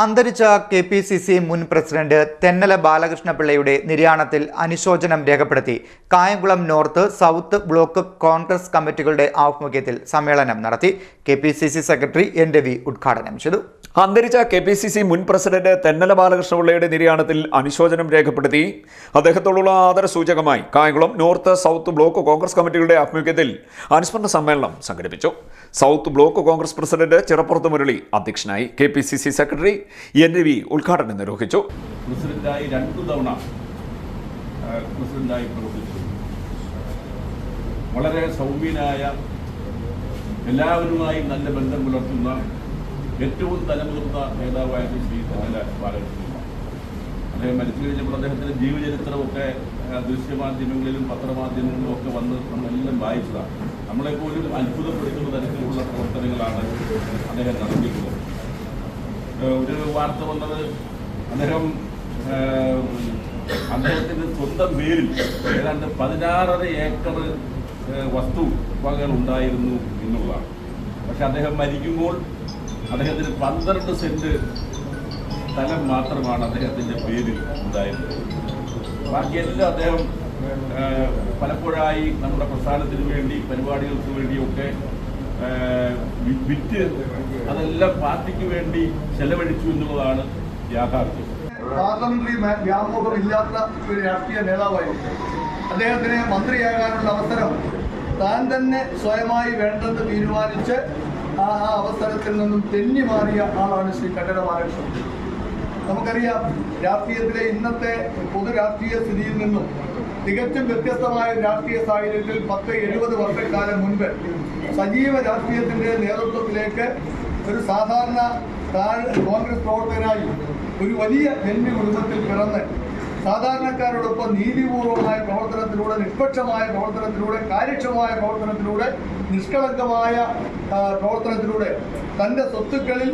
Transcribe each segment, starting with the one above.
അന്തരിച്ച K P C C മുൻ president Thennala ബാലകൃഷ്ണപിള്ളയുടെ നിര്യാണത്തിൽ അനുശോചനം രേഖപ്പെടുത്തി. Kayamkulam north south block Congress കമ്മിറ്റികളുടെ ആഭിമുഖ്യത്തിൽ സമ്മേളനം നടത്തി. K P C C secretary N Ravi ഉദ്ഘാടനം ചെയ്തു. അന്തരിച്ച കെ പി സി സി മുൻ പ്രസിഡന്റ് തെന്നല ബാലകൃഷ്ണപിള്ളയുടെ നിര്യാണത്തിൽ അനുശോചനം രേഖപ്പെടുത്തി. അദ്ദേഹത്തോടുള്ള ആദരസൂചകമായി Kayamkulam north south block Congress കമ്മിറ്റികളുടെ ആഭിമുഖ്യത്തിൽ അനുസ്മരണ സമ്മേളനം സംഘടിപ്പിച്ചു. South block Congress president ചിറപ്പുറത്ത് Murali അധ്യക്ഷനായി K P C C secretary N Ravi ഉദ്ഘാടനം നിർവഹിച്ചു. പ്രസിഡന്റായി രണ്ടു തവണ പ്രസിഡന്റായി പ്രവർത്തിച്ചു. വളരെ സൗമ്യനായ എല്ലാവരുമായി നല്ല ബന്ധം പുലർത്തുന്ന ഏറ്റവും തലമുതിർന്ന നേതാവായിരുന്നു ശ്രീ തെന്നല ബാലകൃഷ്ണൻ. അദ്ദേഹം മരിച്ചു കഴിഞ്ഞപ്പോൾ അദ്ദേഹത്തിന്റെ ജീവചരിത്രമൊക്കെ ദൃശ്യമാധ്യമങ്ങളിലും പത്രമാധ്യമങ്ങളിലും ഒക്കെ വന്ന് നമ്മളെല്ലാം വായിച്ചതാണ്. നമ്മളെപ്പോലും അത്ഭുതപ്പെടുത്തുന്ന തരത്തിലുള്ള പ്രവർത്തനങ്ങളാണ് അദ്ദേഹം നടത്തിയിട്ടുള്ളത്. ഒരു വാർത്ത വന്നത് അദ്ദേഹം അദ്ദേഹത്തിന്റെ സ്വന്തം പേരിൽ ഏതാണ്ട് പതിനാറര ഏക്കർ വസ്തു വകകൾ ഉണ്ടായിരുന്നു എന്നുള്ളതാണ്. പക്ഷെ അദ്ദേഹം മരിക്കുമ്പോൾ അദ്ദേഹത്തിന് പന്ത്രണ്ട് സെന്റ് സ്ഥലം മാത്രമാണ് അദ്ദേഹത്തിന്റെ പേരിൽ ഉണ്ടായിരുന്നത്. ബാക്കിയെല്ലാം അദ്ദേഹം പലപ്പോഴായി നമ്മുടെ പ്രസ്ഥാനത്തിന് വേണ്ടി പരിപാടികൾക്ക് വേണ്ടിയൊക്കെ വിറ്റ് അതെല്ലാം പാർട്ടിക്ക് വേണ്ടി ചെലവഴിച്ചു എന്നുള്ളതാണ് യാഥാർത്ഥ്യം. പാർലമെന്ററി വ്യാമോഹം ഇല്ലാത്ത ഒരു രാഷ്ട്രീയ നേതാവായിരുന്നു. അദ്ദേഹത്തിന് മന്ത്രിയാകാനുള്ള അവസരം താൻ തന്നെ സ്വയമായി വേണ്ടെന്ന് തീരുമാനിച്ച് ആ ആ അവസരത്തിൽ നിന്നും തെന്നി മാറിയ ആളാണ് ശ്രീ കട്ടട ബാലകൃഷ്ണൻ. നമുക്കറിയാം രാഷ്ട്രീയത്തിലെ ഇന്നത്തെ പൊതു രാഷ്ട്രീയ സ്ഥിതിയിൽ നിന്നും തികച്ചും വ്യത്യസ്തമായ രാഷ്ട്രീയ സാഹചര്യത്തിൽ പത്ത് എഴുപത് വർഷക്കാലം മുൻപ് സജീവ രാഷ്ട്രീയത്തിന്റെ നേതൃത്വത്തിലേക്ക് ഒരു സാധാരണ കോൺഗ്രസ് പ്രവർത്തകനായി ഒരു വലിയ ജന്മി കുടുംബത്തിൽ പിറന്ന് സാധാരണക്കാരോടൊപ്പം നീതിപൂർവമായ പ്രവർത്തനത്തിലൂടെ നിഷ്പക്ഷമായ പ്രവർത്തനത്തിലൂടെ കാര്യക്ഷമമായ പ്രവർത്തനത്തിലൂടെ നിഷ്കളങ്കമായ പ്രവർത്തനത്തിലൂടെ തന്റെ സ്വത്തുക്കളിൽ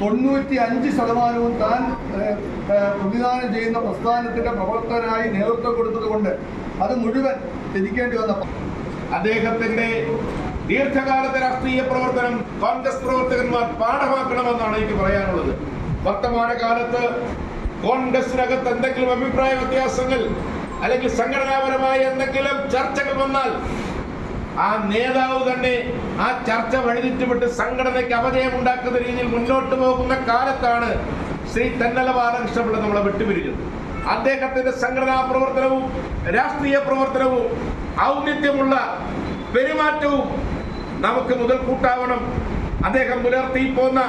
തൊണ്ണൂറ്റി അഞ്ച് ശതമാനവും താൻ പ്രതിദാനം ചെയ്യുന്ന പ്രസ്ഥാനത്തിന്റെ പ്രവർത്തകനായി നേതൃത്വം കൊടുത്തതുകൊണ്ട് അത് മുഴുവൻ തിരിക്കേണ്ടി വന്ന അദ്ദേഹത്തിന്റെ ദീർഘകാലത്തെ രാഷ്ട്രീയ പ്രവർത്തനം കോൺഗ്രസ് പ്രവർത്തകന്മാർ പാഠമാക്കണമെന്നാണ് എനിക്ക് പറയാനുള്ളത്. വർത്തമാന കാലത്ത് കോൺഗ്രസിനകത്ത് എന്തെങ്കിലും അഭിപ്രായ വ്യത്യാസങ്ങൾ അല്ലെങ്കിൽ സംഘടനാപരമായ എന്തെങ്കിലും ചർച്ചകൾ വന്നാൽ ആ നേതാവ് തന്നെ ആ ചർച്ച വഴിതിട്ടുവിട്ട് സംഘടനയ്ക്ക് അപജയം ഉണ്ടാക്കുന്ന രീതിയിൽ മുന്നോട്ട് പോകുന്ന കാലത്താണ് ശ്രീ തെന്നല ബാലകൃഷ്ണപിള്ള നമ്മളെ വിട്ടുപിരിഞ്ഞത്. അദ്ദേഹത്തിന്റെ സംഘടനാ പ്രവർത്തനവും രാഷ്ട്രീയ പ്രവർത്തനവും ഔന്നിത്യമുള്ള പെരുമാറ്റവും നമുക്ക് മുതൽ കൂട്ടാവണം അദ്ദേഹം പുലർത്തി പോന്ന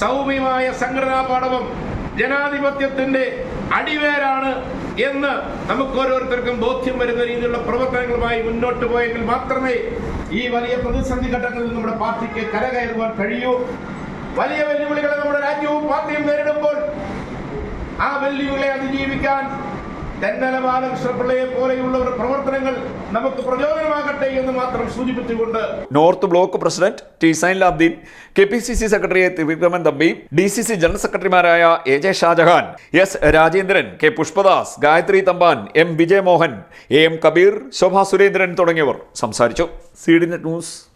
സൗമ്യമായ സംഘടനാ പാഠവം ജനാധിപത്യത്തിന്റെ അടിവേരാണ് എന്ന് നമുക്ക് ഓരോരുത്തർക്കും ബോധ്യം വരുന്ന രീതിയിലുള്ള പ്രവർത്തനങ്ങളുമായി മുന്നോട്ട് പോയെങ്കിൽ മാത്രമേ ഈ വലിയ പ്രതിസന്ധി ഘട്ടങ്ങളിൽ നമ്മുടെ പാർട്ടിക്ക് കരകയറുവാൻ കഴിയൂ. വലിയ വെല്ലുവിളികളെ നമ്മുടെ രാജ്യവും പാർട്ടിയും നേരിടുമ്പോൾ ആ വെല്ലുവിളികളെ അതിജീവിക്കാൻ തെന്നല ബാലകൃഷ്ണപിള്ളയെ പോലെയുള്ളവരുടെ പ്രവർത്തനങ്ങൾ നമുക്ക് പ്രചോദനമാകട്ടെ എന്ന് മാത്രം സൂചിപ്പിച്ചുകൊണ്ട് north block president T Zainulabdeen K P C C secretary Trivikraman Thampi D C C general സെക്രട്ടറിമാരായ A J Shajahan S Rajendran K Pushpadas Gayathri Thampan M Vijayamohan A M Kabeer Shobha Surendran തുടങ്ങിയവർ സംസാരിച്ചു. C D net news.